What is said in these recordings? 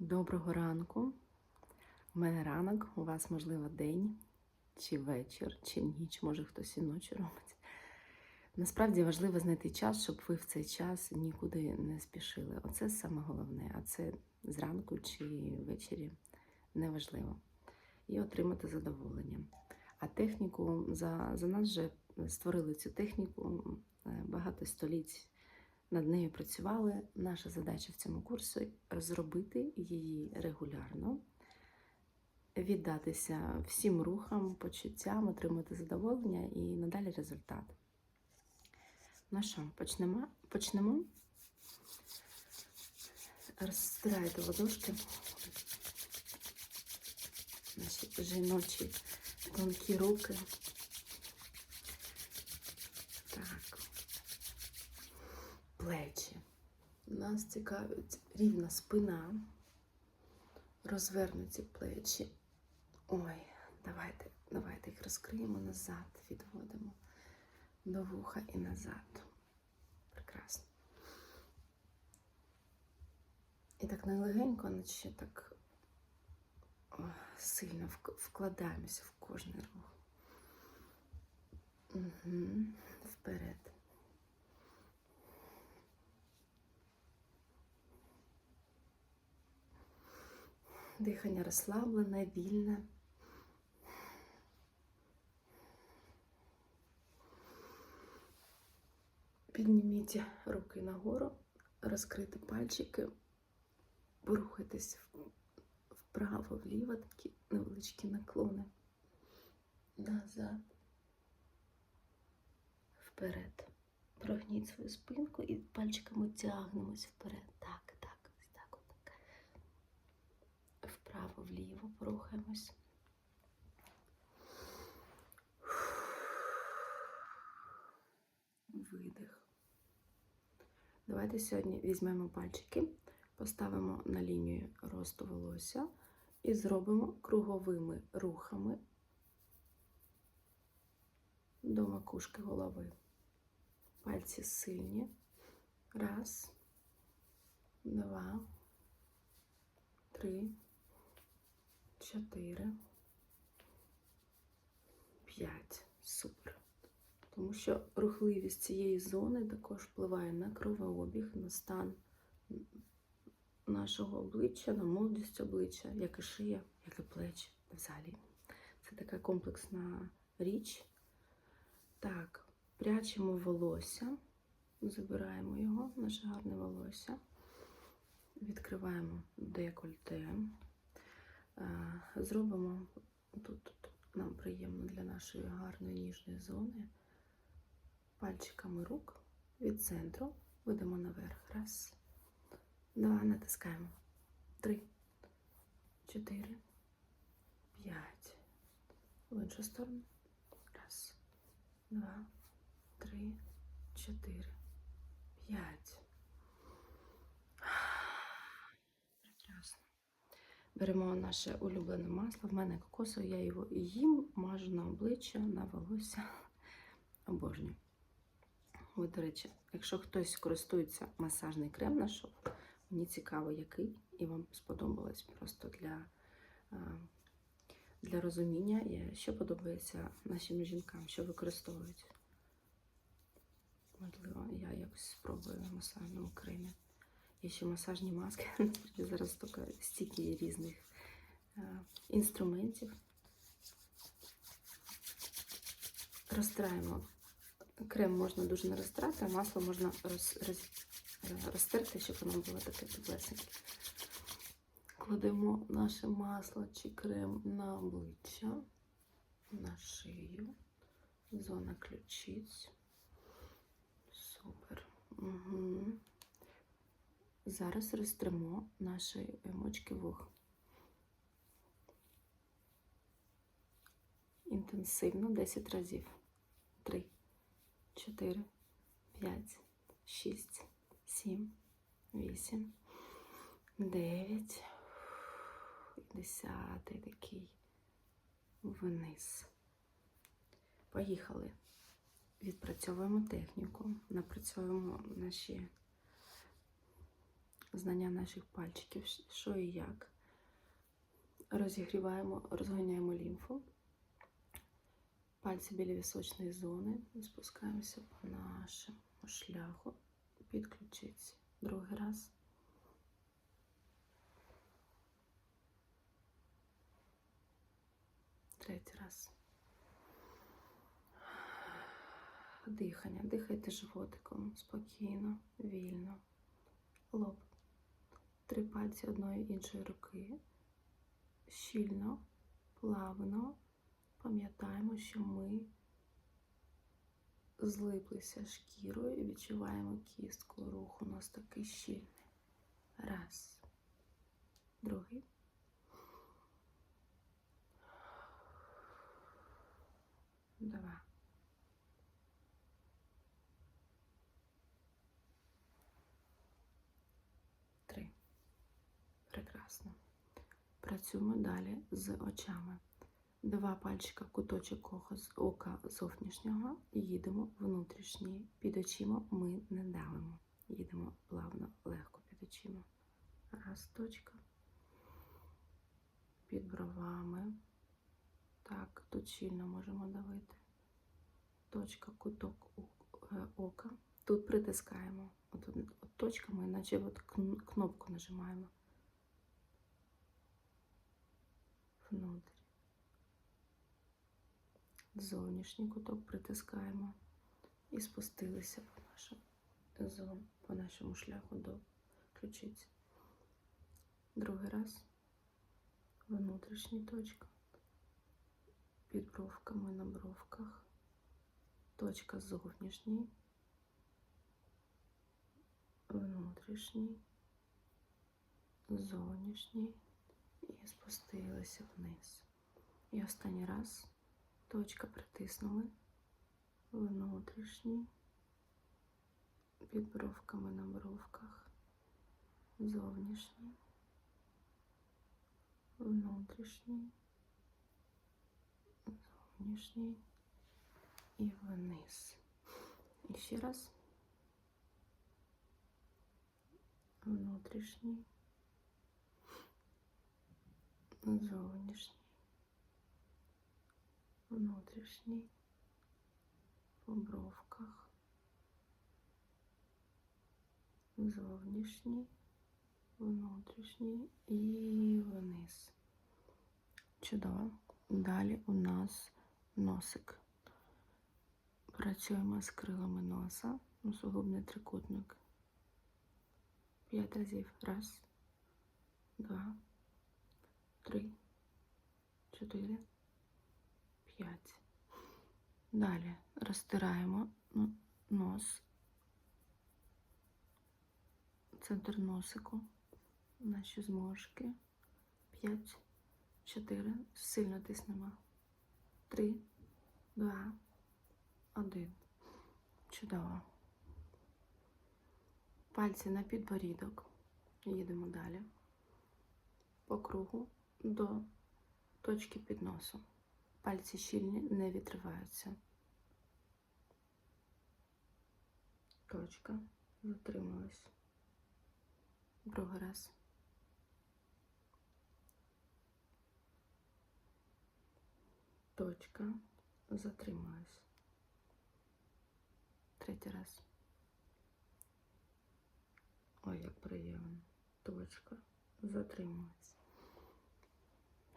Доброго ранку. У мене ранок, у вас, можливо, день, чи вечір, чи ніч, може хтось і ночі робить. Насправді важливо знайти час, щоб ви в цей час нікуди не спішили. Оце саме головне, а це зранку чи ввечері неважливо. І отримати задоволення. А техніку за, за нас вже створили цю техніку е, багато століть над нею працювали. Наша задача в цьому курсі зробити її регулярно, віддатися всім рухам, почуттям, отримати задоволення і надалі результат. Ну що, почнемо? Почнемо. Розстирайте ладошки. Наші жіночі тонкі руки. Так плечі. Нас цікавить рівна спина, розвернуті плечі. Ой, давайте, давайте їх розкриємо назад, відводимо до вуха і назад. Прекрасно. І так нелегенько, наче так о, сильно вкладаємося в кожний рух. Угу. Вперед. Дихання розслаблене, вільне. Підніміть руки нагору, розкрити пальчики, порухайтесь вправо, вліво, такі невеличкі наклони. Назад. Вперед. Прогніть свою спинку і пальчиками тягнемось вперед. Так, так, ось так, отак вправо, вліво порухаємось. Видих. Давайте сьогодні візьмемо пальчики, поставимо на лінію росту волосся і зробимо круговими рухами до макушки голови. Пальці сильні. Раз, два, три, чотири, п'ять. Супер. Тому що рухливість цієї зони також впливає на кровообіг, на стан нашого обличчя, на молодість обличчя, як і шия, як і плечі взагалі. Це така комплексна річ. Так, прячемо волосся, забираємо його, наше гарне волосся, відкриваємо декольте. Зробимо тут, тут нам приємно для нашої гарної ніжної зони. Пальчиками рук від центру ведемо наверх. Раз, два, натискаємо. Три, чотири, п'ять. В іншу сторону. Раз, два, три, чотири, п'ять. Прекрасно. Беремо наше улюблене масло. В мене кокосове, я його їм, мажу на обличчя, на волосся. Обожнюю. От, до речі, якщо хтось користується масажний крем знайшов, мені цікаво, який, і вам сподобалось просто для, для розуміння, що подобається нашим жінкам, що використовують. Можливо, я якось спробую масажному кремі. Є ще масажні маски. Зараз тільки стільки різних інструментів. Розтираємо. Крем можна дуже не розтирати, а масло можна роз, роз, е, розтерти, щоб воно було таке теплесеньке. Кладемо наше масло чи крем на обличчя, на шию, зона ключиць. Супер. Угу. Зараз розтримо наші мочки вух. Інтенсивно 10 разів. 3, 4, 5, 6, 7, 8, 9, 10 такий вниз. Поїхали. Відпрацьовуємо техніку, напрацьовуємо наші знання наших пальчиків, що і як. Розігріваємо, розганяємо лімфу. Пальці біля вісочної зони. Спускаємося по нашому шляху під ключиці. Другий раз. Третій раз. Дихання. Дихайте животиком спокійно, вільно. Лоб. Три пальці одної іншої руки. Щільно, плавно. Пам'ятаємо, що ми злиплися шкірою і відчуваємо кістку. Рух у нас такий щільний. Раз. Другий. Два. Три. Прекрасно. Працюємо далі з очами. Два пальчика куточок ока зовнішнього їдемо внутрішній. Під очима ми не давимо. Їдемо плавно, легко під очима. Раз, точка. Під бровами. Так, тут щільно можемо давити. Точка, куток е, ока. Тут притискаємо. От, от точка ми наче от кнопку нажимаємо. Внутрь. Зовнішній куток притискаємо і спустилися по нашому, по нашому шляху до ключиці. Другий раз внутрішня точка. Під бровками на бровках. Точка зовнішній, внутрішній, зовнішній і спустилися вниз. І останній раз. Точка притиснули внутрішній, під бровками на бровках, зовнішній, внутрішній, зовнішній і вниз. І ще раз внутрішній, зовнішній внутрішній, по бровках, зовнішній, внутрішній і вниз. Чудово. Далі у нас носик. Працюємо з крилами носа, носогубний трикутник. П'ять разів. Раз, два, три, чотири. 5. Далі розтираємо нос, центр носику, наші зморшки. 5, 4. Сильно тиснемо. 3, 2, 1. Чудово. Пальці на підборідок. Їдемо далі. По кругу до точки під носом. Пальці щільні не відриваються. Точка. Затрималась. Другий раз. Точка. Затрималась. Третій раз. Ой, як приємно. Точка. Затрималась.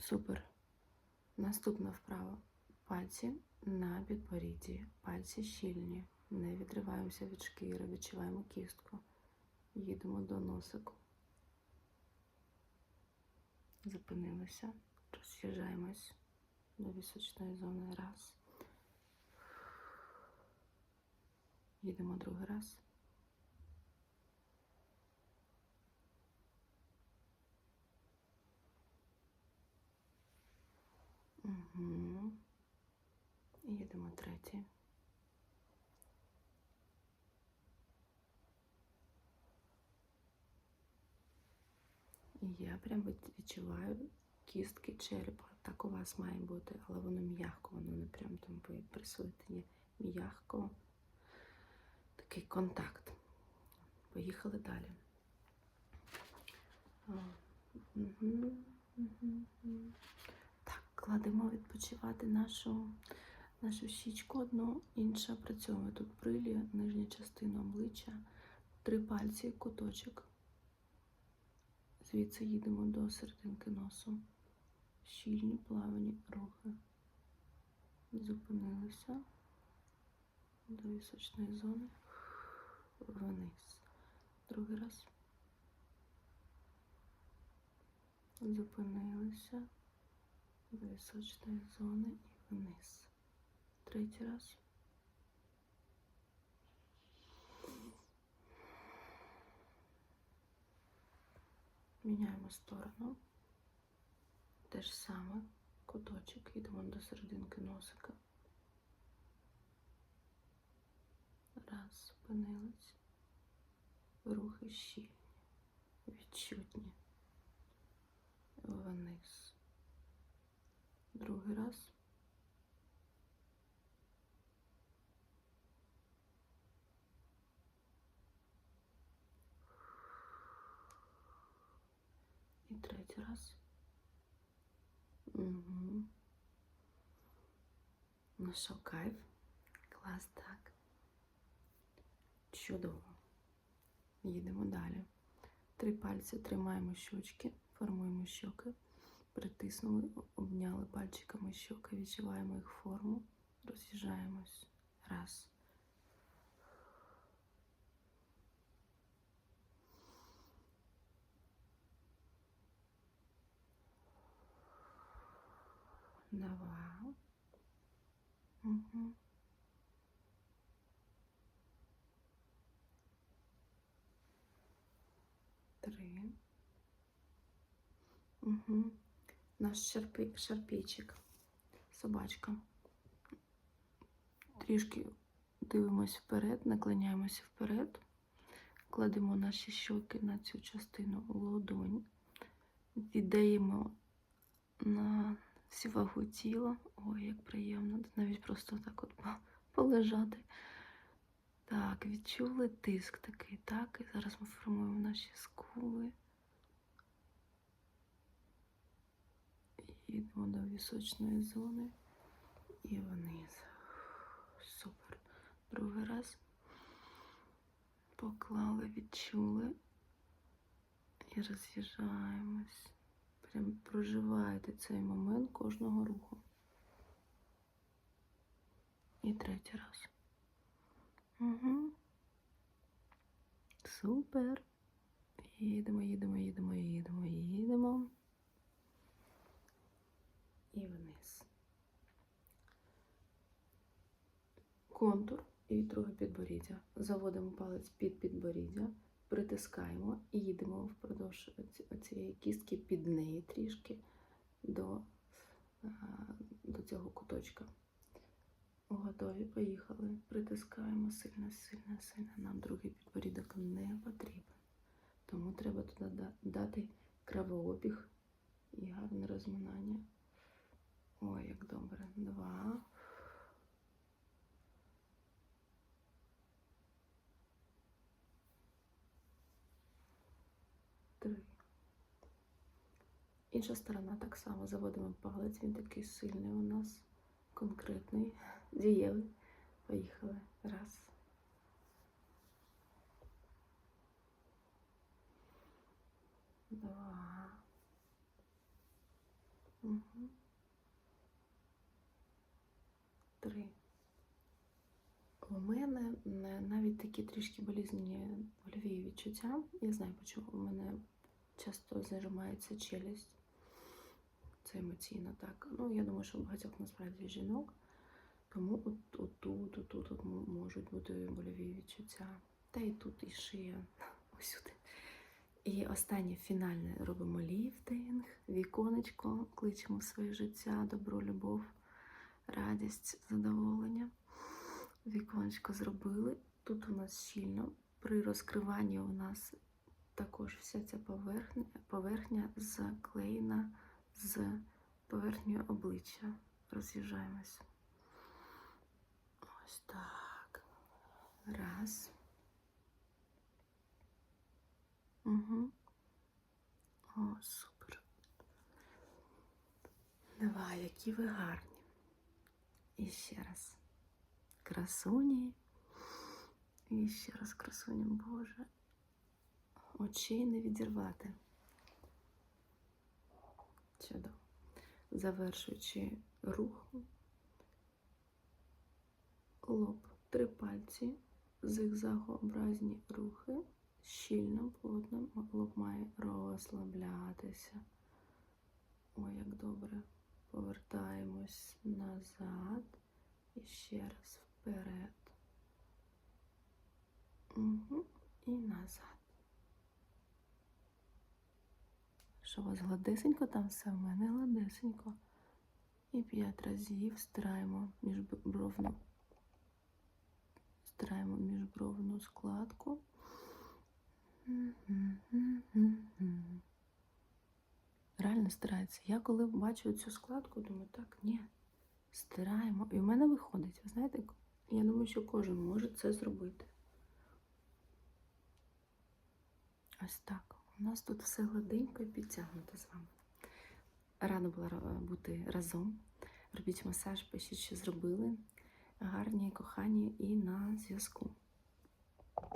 Супер. Наступна вправа. Пальці на підборідді. Пальці щільні. Не відриваємося від шкіри, відчуваємо кістку. Їдемо до носику. Зупинилися. Роз'їжджаємось до вісочної зони. Раз. Їдемо другий раз. Угу. І їдемо третій. І я прям відчуваю кістки черепа. Так у вас має бути, але воно м'яко, воно не прям там ви присутні. М'яко. Такий контакт. Поїхали далі. Мгм, мгм, мгм. Кладемо відпочивати нашу, нашу щічку одну, інша працюємо тут брилі, нижня частина обличчя, три пальці, куточок. Звідси їдемо до серединки носу. Щільні плавні рухи. Зупинилися до вісочної зони. Вниз. Другий раз. Зупинилися до вісочної зони і вниз. Третій раз. Міняємо сторону. Те ж саме. Куточок. Йдемо до серединки носика. Раз, зупинились. Рухи щільні, відчутні. Вниз. Другий раз. І третій раз. Угу. Ну що, кайф? Клас, так. Чудово. Їдемо далі. Три пальці тримаємо щочки, формуємо щоки, притиснули, обняли пальчиками щоки, відчуваємо їх форму, роз'їжджаємось. Раз. Два. Угу. Три. Угу. Наш шарпі, шарпійчик. Собачка. Трішки дивимось вперед, наклоняємося вперед, кладемо наші щоки на цю частину ладонь, віддаємо на всю вагу тіла. Ой, як приємно. Навіть просто так от полежати. Так, відчули тиск такий, так? І зараз ми формуємо наші скули. Їдемо до вісочної зони і вниз. Супер. Другий раз. Поклали, відчули і роз'їжджаємось. Прям проживаєте цей момент кожного руху. І третій раз. Угу. Супер. Їдемо, їдемо, їдемо, їдемо, їдемо. І вниз. Контур і друге підборіддя. Заводимо палець під підборіддя, притискаємо і їдемо впродовж цієї кістки під неї трішки до, до цього куточка. Готові, поїхали. Притискаємо сильно, сильно, сильно. Нам другий підборідок не потрібен. Тому треба туди дати кровообіг і гарне розминання. Ой, як добре. Два. Три. Інша сторона так само заводимо палець, він такий сильний у нас, конкретний, дієвий. Поїхали. Раз. Два. Угу. Три. У мене е, навіть такі трішки болізнені больові відчуття. Я знаю, чому у мене часто зажимається челюсть. Це емоційно так. Ну, я думаю, що у багатьох насправді жінок. Тому от, отут, отут, от можуть бути больові відчуття. Та і тут, і шия, усюди. І останнє фінальне робимо ліфтинг, віконечко, кличемо своє життя, добро, любов, радість, задоволення. Віконечко зробили. Тут у нас щільно. При розкриванні у нас також вся ця поверхня, поверхня заклеєна з поверхнею обличчя. Роз'їжджаємось. Ось так. Раз. Угу. О, супер. Давай, які ви гарні. І ще раз. Красуні. І ще раз красуні, Боже. Очей не відірвати. Чудово. Завершуючи рух, лоб, три пальці, зигзагообразні рухи, щільно, плотно, лоб має розслаблятися. Ой, як добре. Повертаємось назад і ще раз вперед. Угу. І назад. Що у вас гладесенько там все? В мене гладесенько. І п'ять разів стираємо міжбровну, стираємо міжбровну складку. Реально стирається. Я коли бачу цю складку, думаю, так, ні, стираємо. І в мене виходить. Ви знаєте, я думаю, що кожен може це зробити. Ось так. У нас тут все гладенько і підтягнуто з вами. Рада була бути разом. Робіть масаж, пишіть, що зробили. Гарні, кохані і на зв'язку.